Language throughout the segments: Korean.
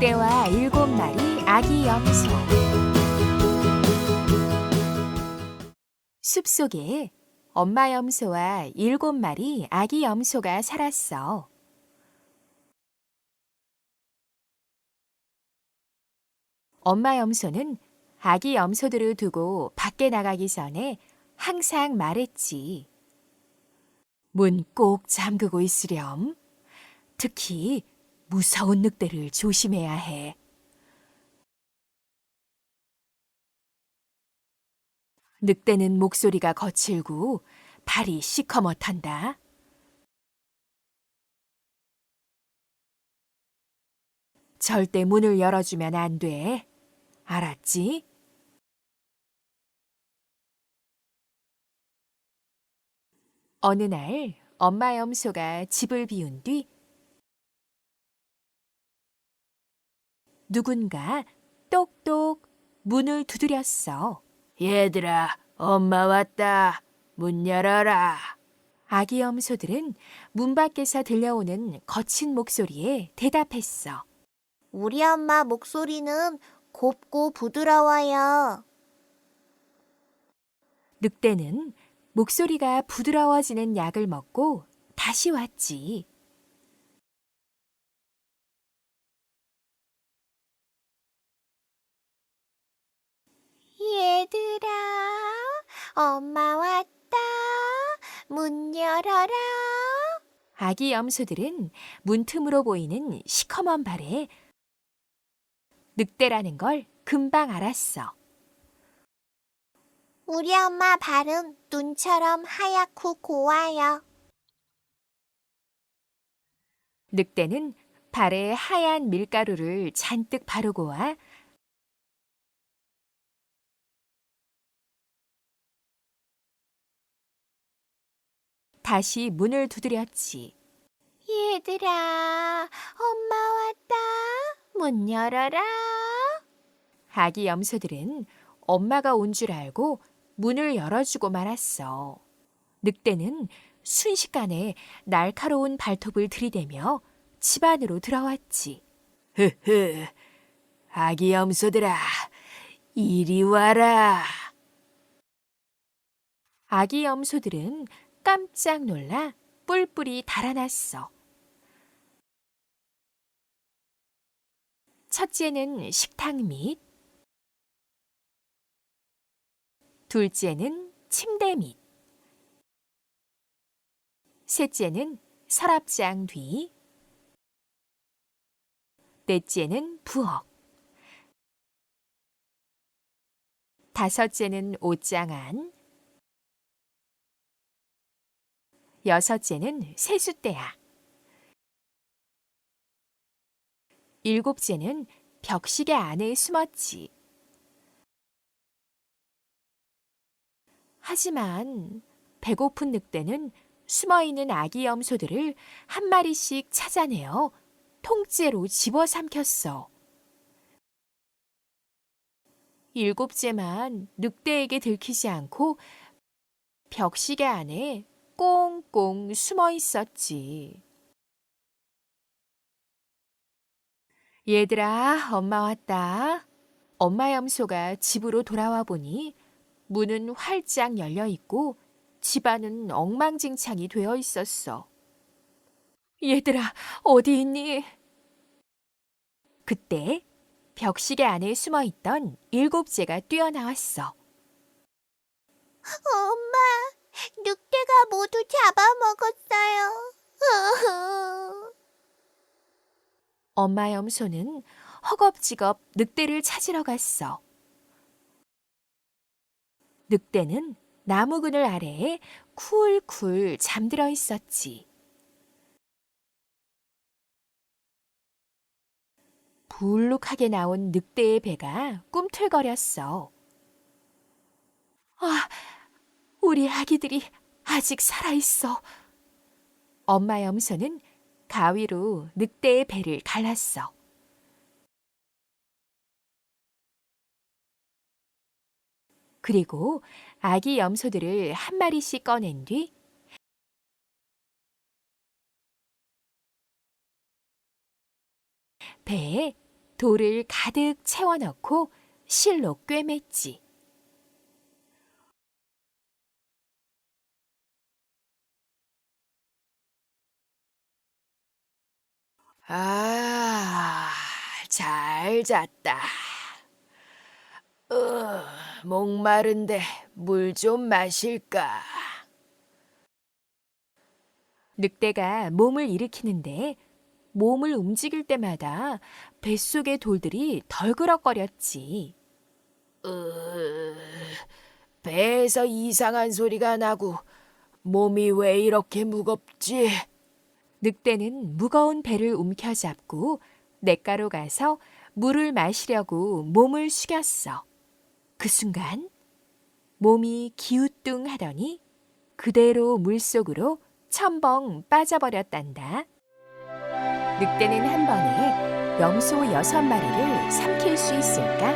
늑대와 일곱 마리 아기 염소. 숲 속에 엄마 염소와 일곱 마리 아기 염소가 살았어. 엄마 염소는 아기 염소들을 두고 밖에 나가기 전에 항상 말했지. 문 꼭 잠그고 있으렴. 특히 무서운 늑대를 조심해야 해. 늑대는 목소리가 거칠고 발이 시커멓단다. 절대 문을 열어주면 안 돼. 알았지? 어느 날 엄마 염소가 집을 비운 뒤 누군가 똑똑 문을 두드렸어. 얘들아, 엄마 왔다. 문 열어라. 아기 염소들은 문 밖에서 들려오는 거친 목소리에 대답했어. 우리 엄마 목소리는 곱고 부드러워요. 늑대는 목소리가 부드러워지는 약을 먹고 다시 왔지. 얘들아, 엄마 왔다. 문 열어라. 아기 염소들은 문틈으로 보이는 시커먼 발에 늑대라는 걸 금방 알았어. 우리 엄마 발은 눈처럼 하얗고 고와요. 늑대는 발에 하얀 밀가루를 잔뜩 바르고 와 다시 문을 두드렸지. 얘들아, 엄마 왔다. 문 열어라. 아기 염소들은 엄마가 온 줄 알고 문을 열어주고 말았어. 늑대는 순식간에 날카로운 발톱을 들이대며 집 안으로 들어왔지. 흐흐, 아기 염소들아, 이리 와라. 아기 염소들은 깜짝 놀라 뿔뿔이 달아났어. 첫째는 식탁 밑, 둘째는 침대 밑, 셋째는 서랍장 뒤, 넷째는 부엌, 다섯째는 옷장 안, 여섯째는 세숫대야, 일곱째는 벽시계 안에 숨었지. 하지만 배고픈 늑대는 숨어 있는 아기 염소들을 한 마리씩 찾아내어 통째로 집어삼켰어. 일곱째만 늑대에게 들키지 않고 벽시계 안에 꽁꽁 숨어 있었지. 얘들아, 엄마 왔다. 엄마 염소가 집으로 돌아와 보니 문은 활짝 열려 있고 집안은 엉망진창이 되어 있었어. 얘들아, 어디 있니? 그때 벽시계 안에 숨어 있던 일곱째가 뛰어나왔어. 엄마, 늑대가 모두 잡아먹었어요. 엄마 염소는 허겁지겁 늑대를 찾으러 갔어. 늑대는 나무 그늘 아래에 쿨쿨 잠들어 있었지. 불룩하게 나온 늑대의 배가 꿈틀거렸어. 아, 우리 아기들이 아직 살아있어. 엄마 염소는 가위로 늑대의 배를 갈랐어. 그리고 아기 염소들을 한 마리씩 꺼낸 뒤 배에 돌을 가득 채워 넣고 실로 꿰맸지. 아, 잘 잤다. 어, 목마른데 물 좀 마실까? 늑대가 몸을 일으키는데 몸을 움직일 때마다 뱃속의 돌들이 덜그럭거렸지. 으, 배에서 이상한 소리가 나고 몸이 왜 이렇게 무겁지? 늑대는 무거운 배를 움켜잡고 냇가로 가서 물을 마시려고 몸을 숙였어. 그 순간 몸이 기우뚱하더니 그대로 물속으로 첨벙 빠져버렸단다. 늑대는 한 번에 염소 여섯 마리를 삼킬 수 있을까?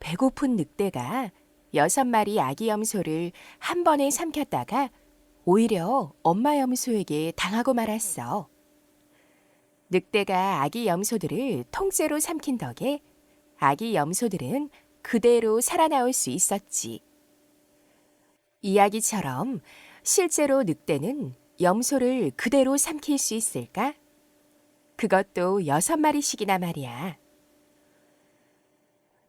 배고픈 늑대가 여섯 마리 아기 염소를 한 번에 삼켰다가 오히려 엄마 염소에게 당하고 말았어. 늑대가 아기 염소들을 통째로 삼킨 덕에 아기 염소들은 그대로 살아나올 수 있었지. 이야기처럼 실제로 늑대는 염소를 그대로 삼킬 수 있을까? 그것도 여섯 마리씩이나 말이야.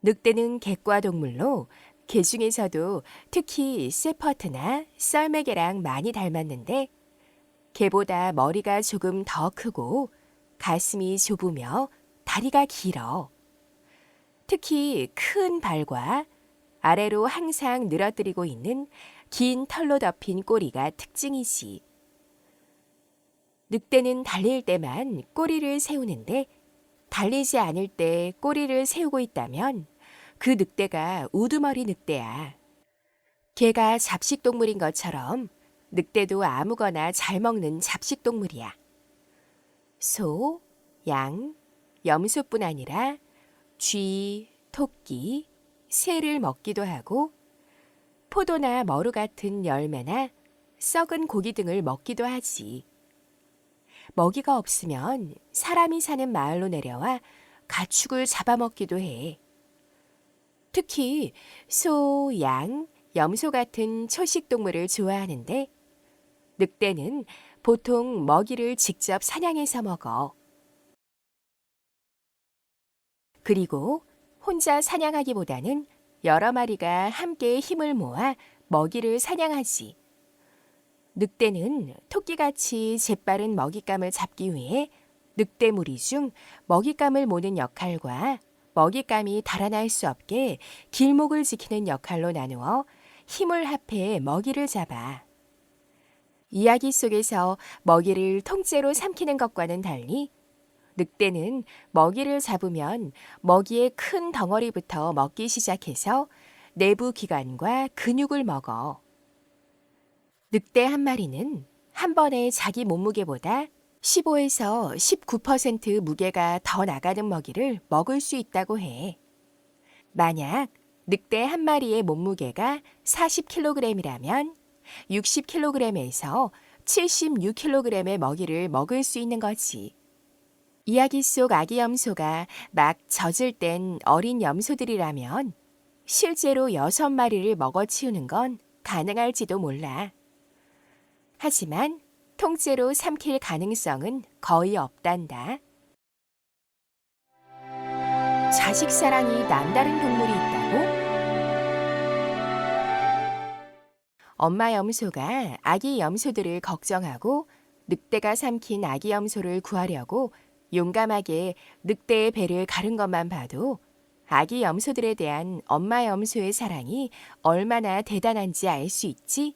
늑대는 객과 동물로 개 중에서도 특히 세퍼트나 썰매개랑 많이 닮았는데 개보다 머리가 조금 더 크고 가슴이 좁으며 다리가 길어. 특히 큰 발과 아래로 항상 늘어뜨리고 있는 긴 털로 덮인 꼬리가 특징이지. 늑대는 달릴 때만 꼬리를 세우는데 달리지 않을 때 꼬리를 세우고 있다면 그 늑대가 우두머리 늑대야. 개가 잡식동물인 것처럼 늑대도 아무거나 잘 먹는 잡식동물이야. 소, 양, 염소뿐 아니라 쥐, 토끼, 새를 먹기도 하고 포도나 머루 같은 열매나 썩은 고기 등을 먹기도 하지. 먹이가 없으면 사람이 사는 마을로 내려와 가축을 잡아먹기도 해. 특히 소, 양, 염소 같은 초식 동물을 좋아하는데 늑대는 보통 먹이를 직접 사냥해서 먹어. 그리고 혼자 사냥하기보다는 여러 마리가 함께 힘을 모아 먹이를 사냥하지. 늑대는 토끼같이 재빠른 먹잇감을 잡기 위해 늑대 무리 중 먹잇감을 모는 역할과 먹잇감이 달아날 수 없게 길목을 지키는 역할로 나누어 힘을 합해 먹이를 잡아. 이야기 속에서 먹이를 통째로 삼키는 것과는 달리 늑대는 먹이를 잡으면 먹이의 큰 덩어리부터 먹기 시작해서 내부 기관과 근육을 먹어. 늑대 한 마리는 한 번에 자기 몸무게보다 15에서 19% 무게가 더 나가는 먹이를 먹을 수 있다고 해. 만약 늑대 한 마리의 몸무게가 40kg이라면 60kg에서 76kg의 먹이를 먹을 수 있는 거지. 이야기 속 아기 염소가 막 젖을 땐 어린 염소들이라면 실제로 여섯 마리를 먹어치우는 건 가능할지도 몰라. 하지만 통째로 삼킬 가능성은 거의 없단다. 자식 사랑이 남다른 동물이 있다고? 엄마 염소가 아기 염소들을 걱정하고 늑대가 삼킨 아기 염소를 구하려고 용감하게 늑대의 배를 가른 것만 봐도 아기 염소들에 대한 엄마 염소의 사랑이 얼마나 대단한지 알 수 있지?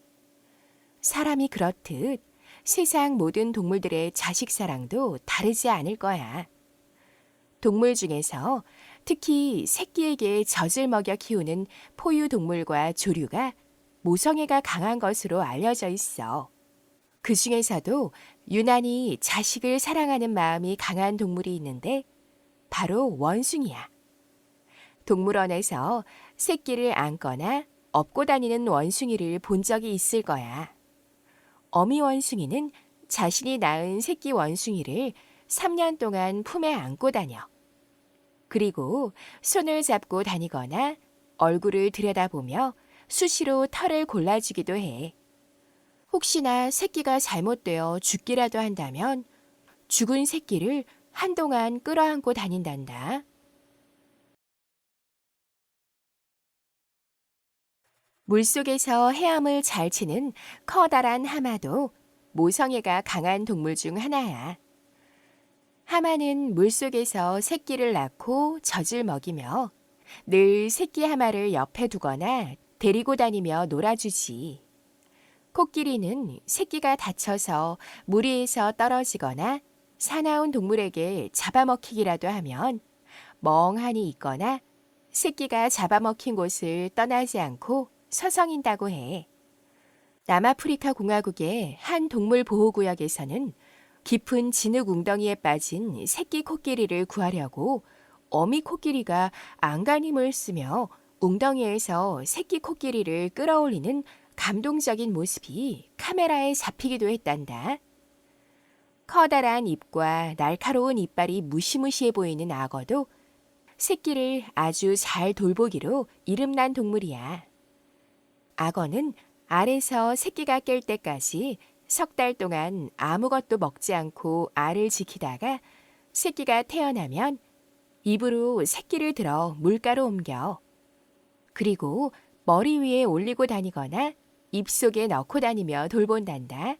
사람이 그렇듯 세상 모든 동물들의 자식 사랑도 다르지 않을 거야. 동물 중에서 특히 새끼에게 젖을 먹여 키우는 포유 동물과 조류가 모성애가 강한 것으로 알려져 있어. 그 중에서도 유난히 자식을 사랑하는 마음이 강한 동물이 있는데 바로 원숭이야. 동물원에서 새끼를 안거나 업고 다니는 원숭이를 본 적이 있을 거야. 어미 원숭이는 자신이 낳은 새끼 원숭이를 3년 동안 품에 안고 다녀. 그리고 손을 잡고 다니거나 얼굴을 들여다보며 수시로 털을 골라주기도 해. 혹시나 새끼가 잘못되어 죽기라도 한다면 죽은 새끼를 한동안 끌어안고 다닌단다. 물속에서 헤엄을 잘 치는 커다란 하마도 모성애가 강한 동물 중 하나야. 하마는 물속에서 새끼를 낳고 젖을 먹이며 늘 새끼 하마를 옆에 두거나 데리고 다니며 놀아주지. 코끼리는 새끼가 다쳐서 물 위에서 떨어지거나 사나운 동물에게 잡아먹히기라도 하면 멍하니 있거나 새끼가 잡아먹힌 곳을 떠나지 않고 서성인다고 해. 남아프리카 공화국의 한 동물 보호 구역에서는 깊은 진흙 웅덩이에 빠진 새끼 코끼리를 구하려고 어미 코끼리가 안간힘을 쓰며 웅덩이에서 새끼 코끼리를 끌어올리는 감동적인 모습이 카메라에 잡히기도 했단다. 커다란 입과 날카로운 이빨이 무시무시해 보이는 악어도 새끼를 아주 잘 돌보기로 이름난 동물이야. 악어는 알에서 새끼가 깰 때까지 석 달 동안 아무것도 먹지 않고 알을 지키다가 새끼가 태어나면 입으로 새끼를 들어 물가로 옮겨. 그리고 머리 위에 올리고 다니거나 입속에 넣고 다니며 돌본단다.